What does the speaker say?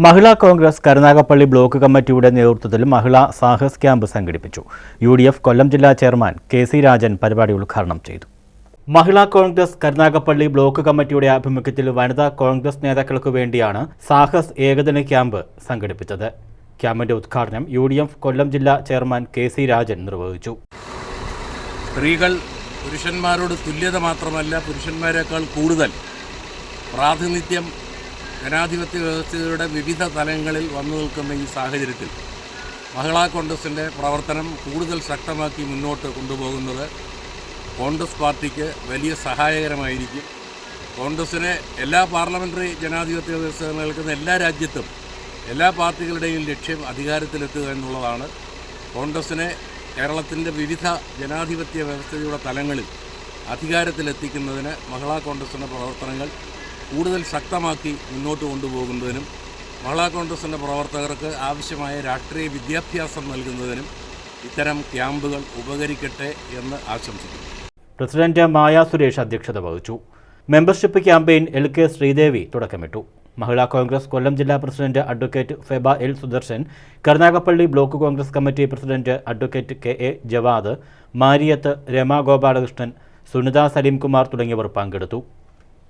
മഹിളാ Congress Karunagappally block കമ്മിറ്റിയുടെ നേതൃത്വത്തിൽ മഹിളാ Sahas camp സംഘടിപ്പിച്ചു. യു കൊല്ലം ജില്ലാ ചെയർമാൻ കെ സി രാജൻ പരിപാടി ഉദ്ഘാടനം ചെയ്തു. മഹിളാ കോൺഗ്രസ് കരുനാഗപ്പള്ളി ബ്ലോക്ക് കമ്മിറ്റിയുടെ ആഭിമുഖ്യത്തിൽ വനിതാ കോൺഗ്രസ് നേതാക്കൾക്ക് വേണ്ടിയാണ് സാഹസ് ഏകദിന ക്യാമ്പ് സംഘടിപ്പിച്ചത്. ക്യാമ്പിന്റെ ഉദ്ഘാടനം യു ഡി എഫ് കൊല്ലം ജില്ലാ ചെയർമാൻ കെ സി രാജൻ നിർവഹിച്ചു. സ്ത്രീകൾ പുരുഷന്മാരോട് തുല്യത മാത്രമല്ല പുരുഷന്മാരെക്കാൾ കൂടുതൽ പ്രാതിനിധ്യം ജനാധിപത്യ വ്യവസ്ഥയുടെ വിവിധ തലങ്ങളിൽ വന്നു നിൽക്കുന്ന ഈ സാഹചര്യത്തിൽ മഹിളാ കോൺഗ്രസിന്റെ പ്രവർത്തനം കൂടുതൽ ശക്തമാക്കി മുന്നോട്ട് കൊണ്ടുപോകുന്നത് കോൺഗ്രസ് പാർട്ടിക്ക് വലിയ സഹായകരമായിരിക്കും. കോൺഗ്രസിനെ എല്ലാ പാർലമെന്ററി ജനാധിപത്യ വ്യവസ്ഥ എല്ലാ രാജ്യത്തും എല്ലാ പാർട്ടികളുടെയും ലക്ഷ്യം അധികാരത്തിലെത്തുക എന്നുള്ളതാണ്. കോൺഗ്രസിനെ കേരളത്തിന്റെ വിവിധ ജനാധിപത്യ വ്യവസ്ഥയുടെ തലങ്ങളിൽ അധികാരത്തിലെത്തിക്കുന്നതിന് മഹിളാ കോൺഗ്രസിന്റെ പ്രവർത്തനങ്ങൾ കൂടുതൽ ശക്തമാക്കി മുന്നോട്ട് കൊണ്ടുപോകുന്നതിനും മഹിളാ കോൺഗ്രസിന്റെ പ്രവർത്തകർക്ക് ആവശ്യമായ രാഷ്ട്രീയ വിദ്യാഭ്യാസം നൽകുന്നതിനും ഇത്തരം ക്യാമ്പുകൾ ഉപകരിക്കട്ടെ എന്ന് ആശംസിക്കുന്നു. പ്രസിഡന്റ് മായ സുരേഷ് അധ്യക്ഷത വഹിച്ചു. Membership campaign L K Sreedevi തുടക്കമിട്ടു. മഹിളാ കോൺഗ്രസ് കൊല്ലം ജില്ലാ president advocate Feba L Sudarshan Karunagappally block Congress committee president advocate K A Jawad Mariyath Rama Gopalakrishnan Sunitha Salimkumar തുടങ്ങിയവർ പങ്കെടുത്തു.